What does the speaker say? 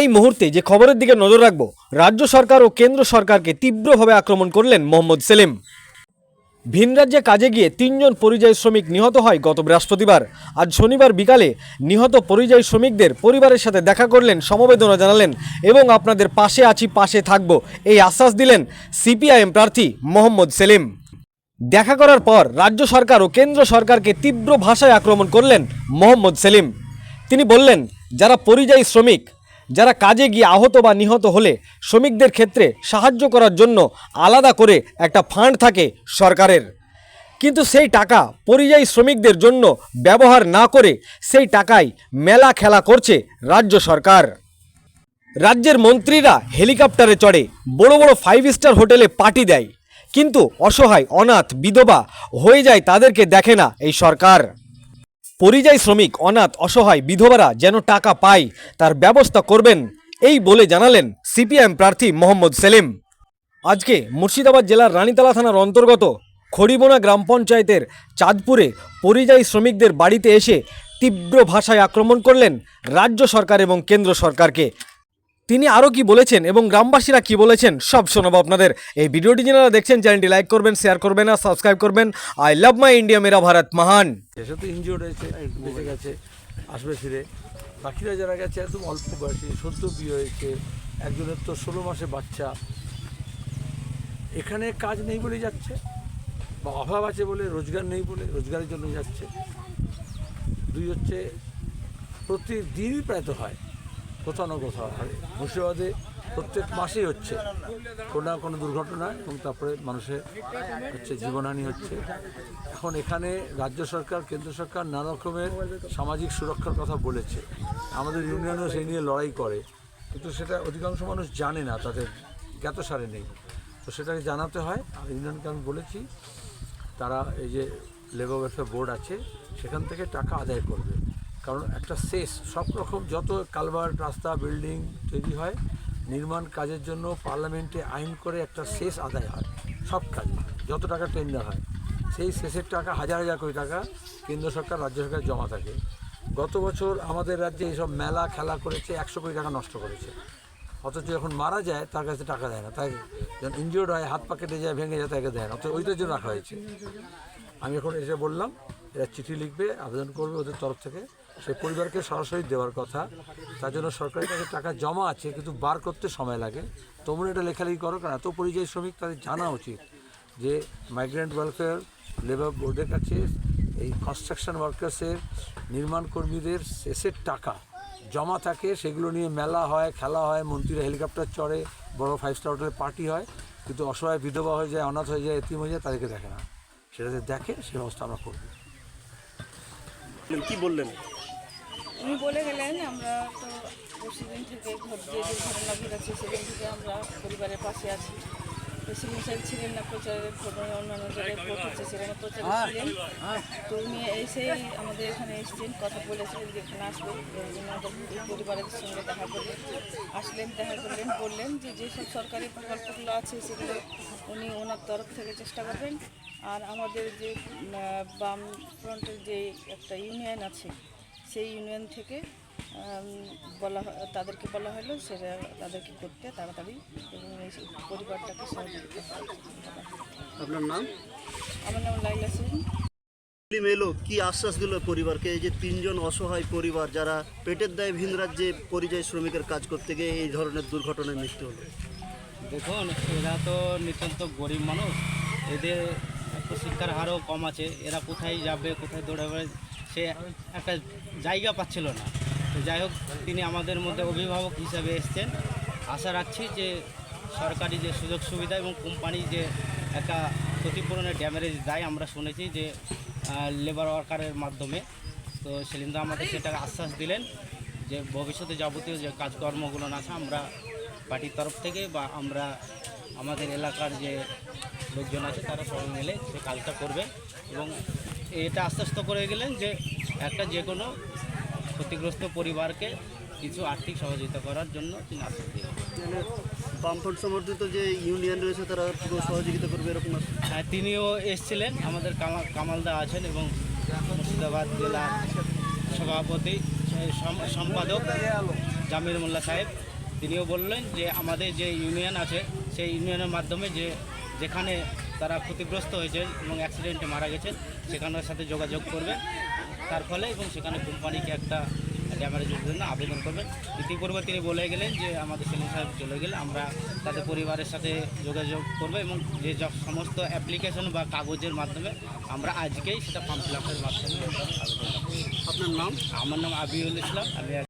এই মুহূর্তে যে খবরের দিকে নজর রাখব, রাজ্য সরকার ও কেন্দ্র সরকারকে তীব্রভাবে আক্রমণ করলেন মোহাম্মদ সেলিম। ভিন রাজ্যে কাজে গিয়ে তিনজন পরিযায়ী শ্রমিক নিহত হয় গত বৃহস্পতিবার। আজ শনিবার বিকালে নিহত পরিযায়ী শ্রমিকদের পরিবারের সাথে দেখা করলেন, সমবেদনা জানালেন এবং আপনাদের পাশে আছি, পাশে থাকব এই আশ্বাস দিলেন সিপিআইএম প্রার্থী মোহাম্মদ সেলিম। দেখা করার পর রাজ্য সরকার ও কেন্দ্র সরকারকে তীব্র ভাষায় আক্রমণ করলেন মোহাম্মদ সেলিম। তিনি বললেন, যারা পরিযায়ী শ্রমিক যারা কাজে গিয়ে আহত বা নিহত হলে শ্রমিকদের ক্ষেত্রে সাহায্য করার জন্য আলাদা করে একটা ফান্ড থাকে সরকারের। কিন্তু সেই টাকা পরিযায়ী শ্রমিকদের জন্য ব্যবহার না করে সেই টাকায় মেলা খেলা করছে রাজ্য সরকার। রাজ্যের মন্ত্রীরা হেলিকপ্টারে চড়ে বড় বড় ফাইভ স্টার হোটেলে পার্টি দেয়। কিন্তু অসহায়, অনাথ, বিধবা হয়ে যায় তাদেরকে দেখে না এই সরকার। পরিযায়ী শ্রমিক, অনাথ, অসহায়, বিধবারা যেন টাকা পায়, তার ব্যবস্থা করবেন, এই বলে জানালেন সিপিএম প্রার্থী মোহাম্মদ সেলিম। আজকে মুর্শিদাবাদ জেলার রানীতলা থানার অন্তর্গত খড়িবোনা গ্রাম পঞ্চায়েতের চাঁদপুরে পরিযায়ী শ্রমিকদের বাড়িতে এসে তীব্র ভাষায় আক্রমণ করলেন রাজ্য সরকার এবং কেন্দ্র সরকারকে। তিনি আরও কি বলেছেন এবং গ্রামবাসীরা কি বলেছেন, সব শোনাবো আপনাদের। এই ভিডিওটি যারা দেখছেন, চ্যানেলটি লাইক করবেন, শেয়ার করবেন আর সাবস্ক্রাইব করবেন। আই লাভ মাই ইন্ডিয়া, মেরা ভারত মহান। তো বেঁচে গেছে, আসবে ফিরে। বাকিরা যারা গেছে, একদম অল্প বয়সী, সদ্য বিয়ে হয়েছে, একজনের তো ষোলো মাসে বাচ্চা। এখানে কাজ নেই বলে যাচ্ছে, বা অভাব আছে বলে, রোজগার নেই বলে, রোজগারের জন্য যাচ্ছে। দুই হচ্ছে, প্রতিদিনই প্রায় তো হয়। না কোথাও হয় মুর্শিদাবাদে প্রত্যেক মাসেই হচ্ছে। কোনো না কোনো দুর্ঘটনা এবং তারপরে মানুষের হচ্ছে জীবনহানি হচ্ছে। এখন এখানে রাজ্য সরকার, কেন্দ্র সরকার নানা রকমের সামাজিক সুরক্ষার কথা বলেছে। আমাদের ইউনিয়নও সেই নিয়ে লড়াই করে। কিন্তু সেটা অধিকাংশ মানুষ জানে না, তাদের জ্ঞাতসারে নেই। তো সেটাকে জানাতে হয়। আর ইউনিয়নকে আমি বলেছি, তারা এই যে লেবার ওয়েলফেয়ার বোর্ড আছে, সেখান থেকে টাকা আদায় করবে। কারণ একটা শেষ সব রকম যত কালভার্ট রাস্তা, বিল্ডিং তৈরি হয়, নির্মাণ কাজের জন্য পার্লামেন্টে আইন করে একটা শেষ আদায় হয়, সব কাজ, যত টাকা টেন্ডার হয়। সেই শেষের টাকা হাজার হাজার কোটি টাকা কেন্দ্র সরকার, রাজ্য সরকার জমা থাকে। গত বছর আমাদের রাজ্যে এইসব মেলা খেলা করেছে, একশো কোটি টাকা নষ্ট করেছে। অথচ যখন মারা যায়, তার কাছে টাকা দেয় না। তাই যখন ইনজিওর্ড হয়, হাত পা কেটে যায়, ভেঙে যায়, তাকে দেয় না। অথচ ওইটার জন্য রাখা হয়েছে। আমি এখন এসে বললাম, এরা চিঠি লিখবে, আবেদন করবে ওদের তরফ থেকে। সেই পরিবারকে সরাসরি দেওয়ার কথা। তার জন্য সরকারের কাছে টাকা জমা আছে, কিন্তু বার করতে সময় লাগে। তোমরা এটা লেখালেখি করো, কারণ এত পরিযায়ী শ্রমিক তাদের জানা উচিত যে মাইগ্রেন্ট ওয়েলফেয়ার লেবার বোর্ডের কাছে এই কনস্ট্রাকশন ওয়ার্কার্সের নির্মাণ কর্মীদের শেষের টাকা জমা থাকে। সেগুলো নিয়ে মেলা হয়, খেলা হয়, মন্ত্রীরা হেলিকপ্টার চড়ে, বড় ফাইভ স্টার হোটেলে পার্টি হয়। কিন্তু অসহায় বিধবা হয়ে যায়, অনাথ হয়ে যায়, এতিম হয়ে যায়, তাদেরকে দেখে না। সেটাতে দেখে, সে ব্যবস্থা আমরা করব। কি বললেন? উনি বলে গেলেন আমরা তো পরশুদিন থেকে ঘর যে দুর্ঘটনা ঘটেছে সেদিন থেকে আমরা পরিবারের পাশে আছি। প্রেসিডেন্ট সাহেব ছিলেন না প্রচারের অন্যান্য জায়গায় ভোট হচ্ছে সেখানে প্রচারে ছিলেন। তো উনি এসেই আমাদের এখানে এসেছেন কথা বলেছিলেন যে এখানে এই পরিবারের সঙ্গে দেখা করলেন আসলেন দেখা করলেন বললেন যে যেসব সরকারি প্রকল্পগুলো আছে সেগুলো উনি ওনার তরফ থেকে চেষ্টা করবেন। আর আমাদের যে বাম ফ্রন্টের যে একটা ইউনিয়ন আছে সেই ইউনিয়ন থেকে বলা হয়- তাদেরকে বলা হলো সেটা তাদেরকে করতে তাড়াতাড়ি এবং এই পরিবারটাকে সহযোগিতা আপনার নাম? আমার নাম লাইলা সিং এলো কি আশ্বাস দিল পরিবারকে? এই যে তিনজন অসহায় পরিবার যারা পেটের দায়ে ভিন রাজ্যে পরিযায়ী শ্রমিকের কাজ করতে গিয়ে এই ধরনের দুর্ঘটনায় মৃত্যু হলো। দেখুন এরা তো নিতান্ত গরিব মানুষ। এদের একটু শিক্ষার হারও কম আছে। এরা কোথায় যাবে কোথায় দৌড়াবে সে একটা জায়গা পাচ্ছিল না। তো যাই হোক, তিনি আমাদের মধ্যে অভিভাবক হিসাবে এসছেন। আশা রাখছি যে সরকারি যে সুযোগ সুবিধা এবং কোম্পানি যে একটা ক্ষতিপূরণের ড্যামেজ দেয়, আমরা শুনেছি যে লেবার ওয়ার্কারের মাধ্যমে। তো সেলিন্দা আমাদের সেটা আশ্বাস দিলেন যে, ভবিষ্যতে যাবতীয় যে কাজকর্মগুলো আছে, আমরা পার্টির তরফ থেকে বা আমরা আমাদের এলাকার যে লোকজন আছে, তারা সবাই মিলে সে কাজটা করবে এবং এটা আশ্বস্ত করে গেলেন যে একটা যে কোনো ক্ষতিগ্রস্ত পরিবারকে কিছু আর্থিক সহযোগিতা করার জন্য তিনি আশ্বাস দিলেন মানে বামফ্রন্ট সমর্থিত যে ইউনিয়ন রয়েছে তারা পুরো সহযোগিতা করবে এরকম হ্যাঁ, তিনিও এসছিলেন। আমাদের কামাল কামালদা আছেন এবং মুর্শিদাবাদ জেলা সভাপতি সম্পাদক জামির মোল্লা সাহেব। তিনিও বললেন যে আমাদের যে ইউনিয়ন আছে সেই ইউনিয়নের মাধ্যমে যে যেখানে তারা ক্ষতিগ্রস্ত হয়েছে এবং অ্যাক্সিডেন্টে মারা গেছেন সেখানের সাথে যোগাযোগ করবেন তার ফলে এবং সেখানে কোম্পানিকে একটা ড্যামারেজের জন্য আবেদন করবেন ইতিপূর্বে তিনি বলে গেলেন যে আমাদের সেলিম সাহেব চলে গেলে আমরা তাদের পরিবারের সাথে যোগাযোগ করব এবং যে সমস্ত অ্যাপ্লিকেশন বা কাগজের মাধ্যমে আমরা আজকেই সেটা ফর্ম ফিল আপের মাধ্যমে আপনার নাম? আমার নাম আবিউল ইসলাম। আমি